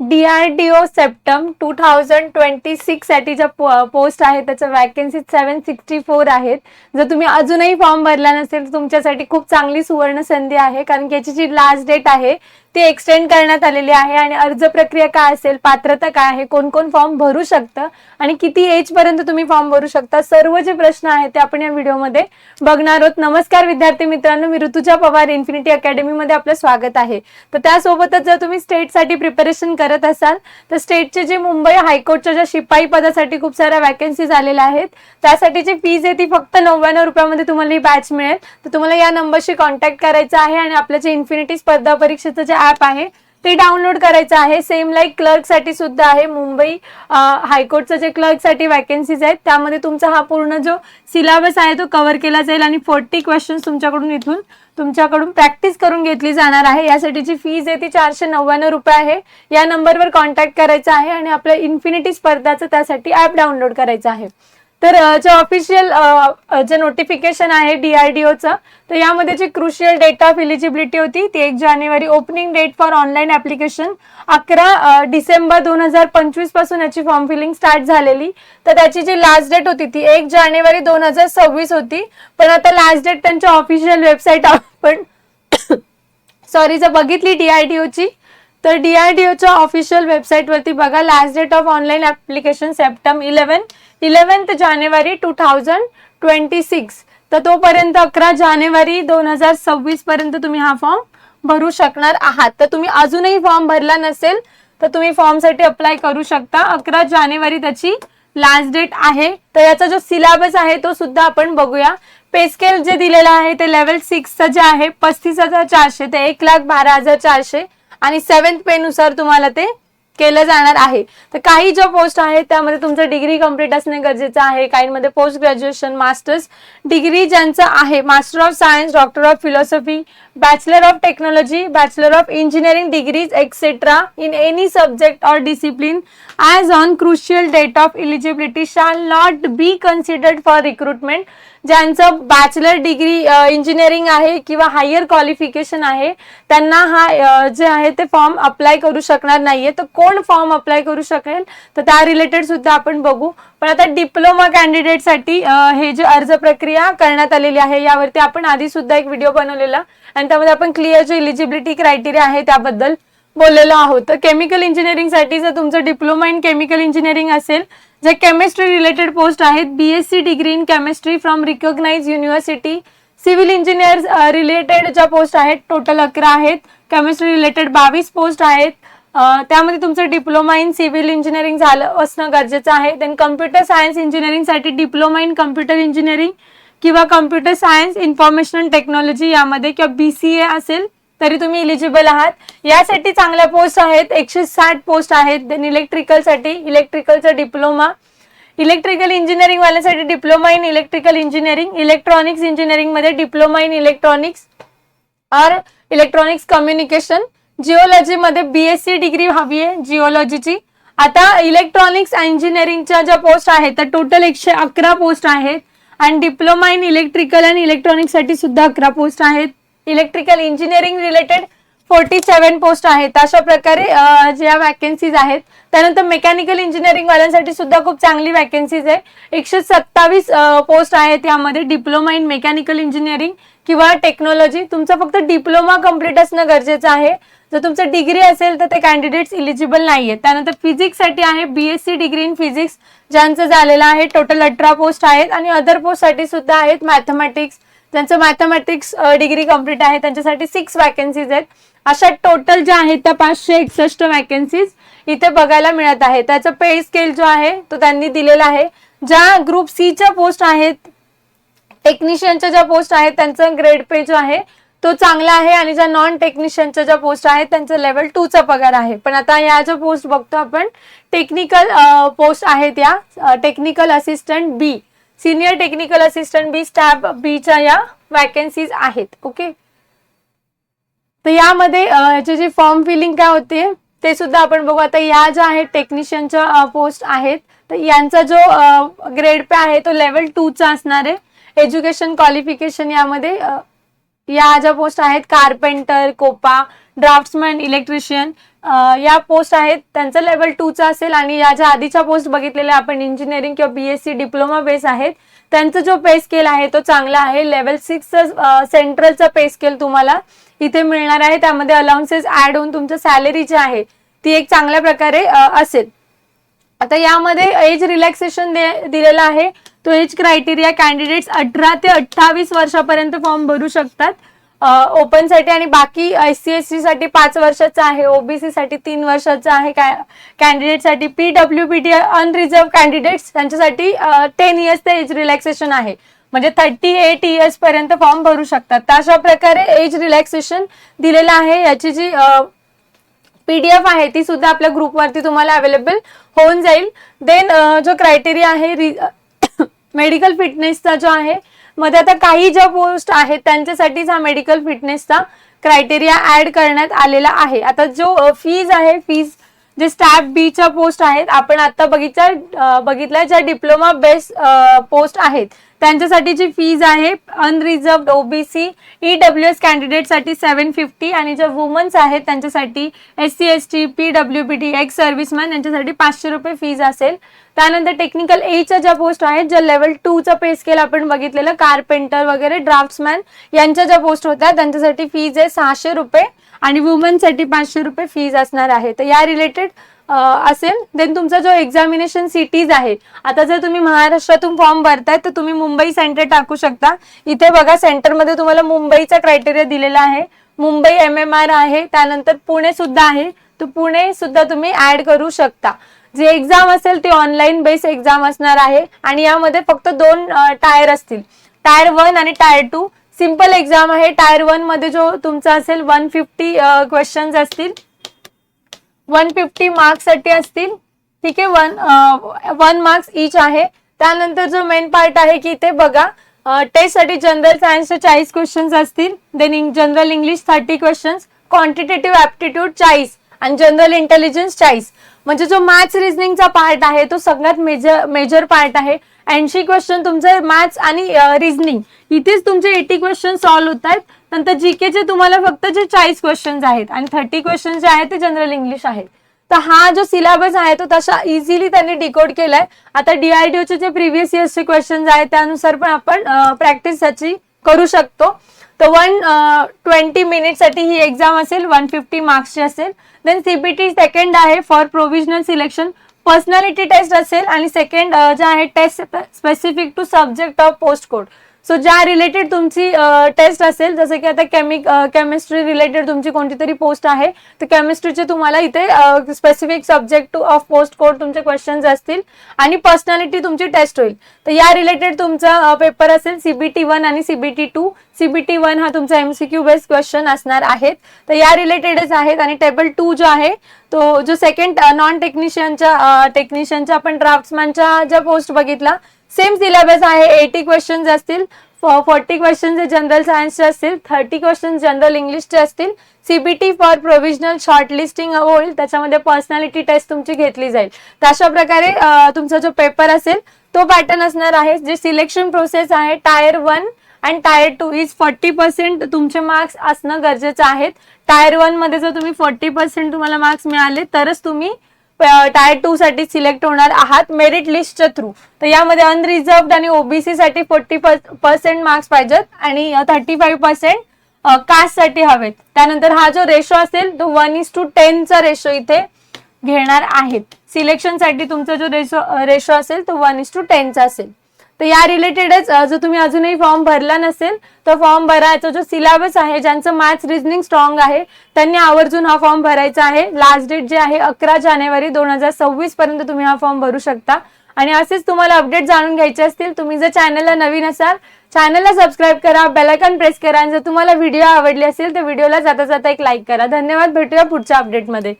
DRDO CEPTAM two thousand twenty सिक्ससाठी ज्या post आहे त्याच्या वॅकन्सी सेवन सिक्स्टी फोर आहेत. जर तुम्ही अजूनही फॉर्म भरला नसेल तर तुमच्यासाठी खूप चांगली सुवर्ण संधी आहे. कारण की याची जी लास्ट डेट आहे ती एक्सटेंड करण्यात आलेली आहे. आणि अर्ज प्रक्रिया काय असेल पात्रता काय आहे कोण कोण फॉर्म भरू शकतं आणि किती एज पर्यंत तुम्ही फॉर्म भरू शकता सर्व जे प्रश्न आहेत ते आपण या व्हिडिओमध्ये बघणार आहोत. नमस्कार विद्यार्थी मित्रांनो मी ऋतुजा पवार इन्फिनिटी अकॅडमीमध्ये आपलं स्वागत आहे. तर त्यासोबतच जर तुम्ही स्टेटसाठी प्रिपरेशन कर करत असाल तर स्टेटचे जे मुंबई हायकोर्टच्या ज्या शिपाई पदासाठी खूप साऱ्या वॅकन्सीज आलेल्या आहेत त्यासाठी जी फीज आहे ती फक्त नव्याण्णव रुपयामध्ये तुम्हाला ही बॅच मिळेल. तर तुम्हाला या नंबरशी कॉन्टॅक्ट करायचा आहे आणि आपलं जे इन्फिनिटी स्पर्धा परीक्षेचं जे ॲप आहे ते डाउनलोड करायचं आहे. सेम लाईक क्लर्कसाठी सुद्धा आहे. मुंबई हायकोर्टचं जे क्लर्कसाठी वॅकन्सीज आहेत त्यामध्ये तुमचा हा पूर्ण जो सिलेबस आहे तो कव्हर केला जाईल आणि फोर्टी क्वेश्चन्स तुमच्याकडून इथून तुमच्याकडून प्रॅक्टिस करून घेतली जाणार आहे. यासाठीची फीज आहे ती चारशे नव्याण्णव रुपये आहे. या नंबरवर कॉन्टॅक्ट करायचा आहे आणि आपल्या इन्फिनिटी स्पर्धाचं त्यासाठी ॲप डाउनलोड करायचं आहे. तर जे ऑफिशियल जे नोटिफिकेशन आहे डीआरडीओचं तर यामध्ये जी क्रुशियल डेट ऑफ इलिजिबिलिटी होती ती एक जानेवारी opening date for online application अकरा डिसेंबर दोन हजार पंचवीसपासून याची फॉर्म फिलिंग स्टार्ट झालेली. तर त्याची जी लास्ट डेट होती ती एक जानेवारी दोन हजार सव्वीस होती. पण आता लास्ट डेट त्यांच्या ऑफिशियल वेबसाईट आपण सॉरी जर बघितली डीआरडीओची तर डीआरडीओच्या ऑफिशियल वेबसाईटवरती बघा last date of online application CEPTAM eleven eleventh January two thousand twenty six तर तोपर्यंत अकरा जानेवारी दोन हजार सव्वीस पर्यंत तुम्ही हा फॉर्म भरू शकणार आहात. तर तुम्ही अजूनही फॉर्म भरला नसेल तर तुम्ही फॉर्मसाठी अप्लाय करू शकता. अकरा जानेवारी त्याची लास्ट डेट आहे. तर याचा जो सिलेबस आहे तो सुद्धा आपण बघूया. पेस्केल जे दिलेलं आहे ते लेवल सिक्सचं जे आहे पस्तीस हजार चारशे ते एक लाख बारा हजार चारशे. आणि सेव्हन्थ पे नुसार तुम्हाला ते केलं जाणार आहे. तर काही ज्या पोस्ट आहेत त्यामध्ये तुमचं डिग्री कंप्लीट असणे गरजेचं आहे. काहींमध्ये पोस्ट ग्रॅज्युएशन मास्टर्स डिग्री ज्यांचं आहे master of science doctor of philosophy bachelor of technology bachelor of engineering degrees etcetera in any subject or discipline as on crucial date of eligibility shall not be considered for recruitment ज्यांचं bachelor degree engineering आहे किंवा higher qualification आहे त्यांना हा जे आहे ते form apply करू शकणार नाहीये. तर कोण फॉर्म अप्लाय करू शकेल तर त्या रिलेटेड सुद्धा आपण बघू. पण आता डिप्लोमा कॅन्डिडेटसाठी हे जे अर्ज प्रक्रिया करण्यात आलेली आहे यावरती आपण आधी सुद्धा एक व्हिडिओ बनवलेला. आणि त्यामध्ये आपण क्लिअर जे इलिजिबिलिटी क्रायटेरिया आहे त्याबद्दल बोललेलो आहोत. तर केमिकल इंजिनिअरिंगसाठी जर तुमचं डिप्लोमा इन केमिकल इंजिनिअरिंग असेल जे केमिस्ट्री रिलेटेड पोस्ट आहेत BSc degree in chemistry from recognise university civil engineer related ज्या पोस्ट आहेत टोटल अकरा आहेत. केमिस्ट्री रिलेटेड बावीस पोस्ट आहेत. त्यामध्ये तुमचं डिप्लोमा इन सिव्हिल इंजिनिअरिंग झालं असणं गरजेचं आहे. देन कम्प्युटर सायन्स इंजिनिअरिंगसाठी डिप्लोमा इन कम्प्युटर इंजिनिअरिंग किंवा कम्प्युटर सायन्स इन्फॉर्मेशन टेक्नॉलॉजी यामध्ये किंवा बी सी ए असेल तरी तुम्ही इलिजिबल आहात. यासाठी चांगल्या पोस्ट आहेत एकशे साठ पोस्ट आहेत. देन इलेक्ट्रिकलसाठी इलेक्ट्रिकलचा diploma electrical engineering वाल्यासाठी diploma in electrical engineering electronics इंजिनिअरिंगमध्ये डिप्लोमा इन इलेक्ट्रॉनिक्स और इलेक्ट्रॉनिक्स कम्युनिकेशन जिओलॉजी मध्ये बीएससी डिग्री हवी आहे जिओलॉजीची. आता इलेक्ट्रॉनिक्स इंजिनिअरिंगच्या ज्या पोस्ट आहेत त्या टोटल एकशे अकरा पोस्ट आहेत. आणि डिप्लोमा इन इलेक्ट्रिकल आणि इलेक्ट्रॉनिक्ससाठी सुद्धा अकरा पोस्ट आहेत. Electrical engineering related forty seven post आहेत. अशा प्रकारे ज्या वॅकन्सीज आहेत त्यानंतर मेकॅनिकल इंजिनिअरिंग वाल्यांसाठी सुद्धा खूप चांगली वॅकन्सीज आहे. एकशे सत्तावीस पोस्ट आहेत यामध्ये. डिप्लोमा इन मेकॅनिकल इंजिनिअरिंग किंवा टेक्नॉलॉजी तुमचं फक्त डिप्लोमा कंप्लीट असणं गरजेचं आहे. जर तुमचं डिग्री असेल तर ते कॅन्डिडेट्स इलिजिबल नाही आहेत त्यानंतर फिजिक्ससाठी आहे. B S C degree in physics ज्यांचं झालेलं आहे. टोटल अठरा पोस्ट आहेत. आणि अदर पोस्टसाठी सुद्धा आहेत. मॅथमॅटिक्स ज्यांचं मॅथमॅटिक्स डिग्री कंप्लीट आहे. त्यांच्यासाठी सिक्स वॅकन्सीज आहेत. अशा टोटल ज्या आहेत त्या पाचशे एकसष्ट वॅकन्सीज इथे बघायला मिळत आहे त्याचा पे स्केल जो आहे तो त्यांनी दिलेला आहे. ज्या ग्रुप सीच्या पोस्ट आहेत टेक्निशियनच्या ज्या पोस्ट आहेत त्यांचा ग्रेड पे जो आहे तो चांगला आहे. आणि ज्या नॉन टेक्निशियनच्या ज्या पोस्ट आहेत त्यांचं लेवल टूचा पगार आहे. पण आता या ज्या पोस्ट बघतो आपण टेक्निकल पोस्ट आहेत या technical assistant B senior technical assistant B staff बीच्या या वॅकन्सीज आहेत. ओके तर यामध्ये याचे जे फॉर्म फिलिंग काय होते ते सुद्धा आपण बघू. आता या ज्या आहेत टेक्निशियनच्या पोस्ट आहेत तर यांचा जो ग्रेड पे आहे तो लेवल चा असणार आहे. एज्युकेशन क्वालिफिकेशन यामध्ये या ज्या पोस्ट आहेत कार्पेंटर कोपा ड्राफ्ट्समॅन इलेक्ट्रिशियन या पोस्ट आहेत. त्यांचं लेवल टूचा असेल आणि या ज्या आधीच्या पोस्ट बघितलेल्या आपण इंजिनिअरिंग किंवा बीएससी डिप्लोमा बेस आहेत त्यांचा जो पे स्केल आहे तो चांगला आहे. लेवल सिक्स सेंट्रलचा पे स्केल तुम्हाला इथे मिळणार आहे. त्यामध्ये अलाउन्सेस ऍड होऊन तुमचं सॅलरी जी आहे ती एक चांगल्या प्रकारे असेल. आता यामध्ये एज रिलॅक्सेशन दिलेला आहे. तो एज क्रायटेरिया कॅन्डिडेट्स अठरा ते अठ्ठावीस वर्षापर्यंत फॉर्म भरू शकतात. ओपनसाठी आणि बाकी आय सी एस सी साठी पाच वर्षाचा आहे ओबीसी साठी तीन वर्षाचा आहे कॅन्डिडेटसाठी P W P T unreserved candidates त्यांच्यासाठी टेन इयर्स ते एज रिलॅक्सेशन आहे. म्हणजे थर्टी एट इयर्स पर्यंत फॉर्म भरू शकतात. तर अशा प्रकारे एज रिलॅक्सेशन दिलेलं आहे. याची जी पीडीएफ आहे ती सुद्धा आपल्या ग्रुपवरती तुम्हाला अवेलेबल होऊन जाईल. देन जो क्रायटेरिया आहे मेडिकल फिटनेसचा जो आहे मध्ये आता काही ज्या पोस्ट आहेत त्यांच्यासाठीच हा मेडिकल फिटनेसचा क्रायटेरिया ऍड करण्यात आलेला आहे. आता जो फीज आहे फीज जे स्टॅफ बीच्या पोस्ट आहेत आपण आता बघितल्या बघितल्या ज्या डिप्लोमा बेस्ड पोस्ट आहेत त्यांच्यासाठी जी फीज आहे अनरिझर्व ओबीसी डब्ल्यू एस कॅन्डिडेटसाठी सेवन फिफ्टी आणि ज्या वुमन्स आहेत त्यांच्यासाठी S C S T P W P T ex serviceman यांच्यासाठी पाचशे रुपये फीज असेल. त्यानंतर टेक्निकल एच्या ज्या पोस्ट आहेत ज्या लेवल टूचा पे स्केल आपण बघितलेलं कारपेंटर वगैरे ड्राफ्ट्समॅन यांच्या ज्या पोस्ट होत्या त्यांच्यासाठी फीज आहे सहाशे रुपये आणि वुमनसाठी पाचशे रुपये फीज असणार आहे. तर या रिलेटेड असेल देन तुमचा जो एक्झामिनेशन सिटीज आहे आता जर तुम्ही महाराष्ट्रातून फॉर्म भरताय तर तुम्ही मुंबई सेंटर टाकू शकता. इथे बघा सेंटरमध्ये तुम्हाला मुंबईचा क्रायटेरिया दिलेला आहे. मुंबई एम एम आर आहे त्यानंतर पुणे सुद्धा आहे. तर पुणे सुद्धा तुम्ही ऍड करू शकता. जे एक्झाम असेल ती ऑनलाईन बेस एक्झाम असणार आहे. आणि यामध्ये फक्त दोन टायर असतील. टायर वन आणि टायर टू सिंपल एक्झाम आहे. टायर वनमध्ये जो तुमचा असेल वन फिफ्टी क्वेश्चन्स असतील. वन फिफ्टी मार्क्ससाठी असतील. ठीक आहे वन वन मार्क्स इच आहे. त्यानंतर जो मेन पार्ट आहे की इथे बघा टेस्टसाठी जनरल सायन्सचे चाळीस क्वेश्चन्स असतील. Then general English thirty questions quantitative aptitude चाळीस आणि जनरल इंटेलिजन्स चाळीस. म्हणजे जो मॅथ्स रिझनिंगचा पार्ट आहे तो सगळ्यात मेजर मेजर पार्ट आहे. ऐंशी क्वेश्चन तुमचं मॅथ्स आणि रिझनिंग इथेच तुमचे एटी क्वेश्चन सॉल्व्ह होत आहेत नंतर जीकेचे तुम्हाला फक्त जे चाळीस क्वेश्चन्स आहेत आणि थर्टी क्वेश्चन जे आहेत ते जनरल इंग्लिश आहेत. तर हा जो सिलेबस आहे तो तसा इझिली त्यांनी डिकोड केलाय. आता डीआरडीओचे जे प्रिव्हियस इयर्सचे क्वेश्चन्स आहेत त्यानुसार पण आपण प्रॅक्टिस त्याची करू शकतो. तर वन ट्वेंटी मिनिटसाठी ही एक्झाम असेल वन फिफ्टी मार्क्सची असेल. देन सीबीटी सेकंड आहे for provisional selection personality test असेल आणि सेकंड जे आहे test specific to subject of post code so ज्या रिलेटेड तुमची टेस्ट असेल जसं की आता केमिक केमिस्ट्री रिलेटेड तुमची कोणती तरी पोस्ट आहे तर केमिस्ट्रीचे तुम्हाला इथे specific subject to of post code तुमचे क्वेश्चन्स असतील आणि पर्सनॅलिटी तुमची टेस्ट होईल. तर या रिलेटेड तुमचा पेपर असेल सीबीटी वन आणि सीबीटी टू सीबीटी वन हा तुमचा एमसीक्यू बेस्ड क्वेश्चन असणार आहेत. तर या रिलेटेडच आहेत आणि टेबल टू जो आहे तो जो सेकंड नॉन टेक्निशियनच्या टेक्निशियनच्या आपण ड्राफ्ट्समॅनच्या ज्या पोस्ट बघितला सेम सिलेबस आहे एटी क्वेश्चन्स असतील फोर्टी क्वेश्चन्स जनरल सायन्सचे असतील थर्टी क्वेश्चन जनरल इंग्लिशचे असतील CBT for provisional short listing होईल त्याच्यामध्ये पर्सनॅलिटी टेस्ट तुमची घेतली जाईल. तर अशा प्रकारे तुमचा जो पेपर असेल तो पॅटर्न असणार आहे जे सिलेक्शन प्रोसेस आहे tier one and tier two is forty percent तुमचे मार्क्स असणं गरजेचं आहे. टायर वनमध्ये जर तुम्ही फोर्टी पर्सेंट तुम्हाला मार्क्स मिळाले तरच तुम्ही टायर टू साठी सिलेक्ट होणार आहात मेरिट लिस्टच्या थ्रू तर यामध्ये अनरिझर्वड आणि ओबीसी साठी फोर्टी पर्सेंट मार्क्स पाहिजेत आणि थर्टी फाईव्ह पर्सेंट कास्टसाठी हवेत. त्यानंतर हा जो रेशो असेल तो वन इज टू टेनचा रेशो इथे घेणार आहेत. सिलेक्शनसाठी तुमचा जो रेशो रेशो असेल तो वन इज टू टेनचा असेल. तर या रिलेटेडच जर तुम्ही अजूनही फॉर्म भरला नसेल तर फॉर्म भरायचा जो सिलेबस आहे ज्यांचं मॅथ्स रिजनिंग स्ट्रॉंग आहे त्यांनी आवर्जून हा फॉर्म भरायचा आहे. लास्ट डेट जे आहे अकरा जानेवारी दोन हजार सव्वीस पर्यंत तुम्ही हा फॉर्म भरू शकता. आणि असेच तुम्हाला अपडेट जाणून घ्यायचे असतील तुम्ही जर चॅनलला नवीन असाल चॅनलला सबस्क्राईब करा बेलायकॉन प्रेस करा आणि जर तुम्हाला व्हिडिओ आवडली असेल तर व्हिडिओला जाता जाता एक लाईक करा. धन्यवाद भेटूया पुढच्या अपडेटमध्ये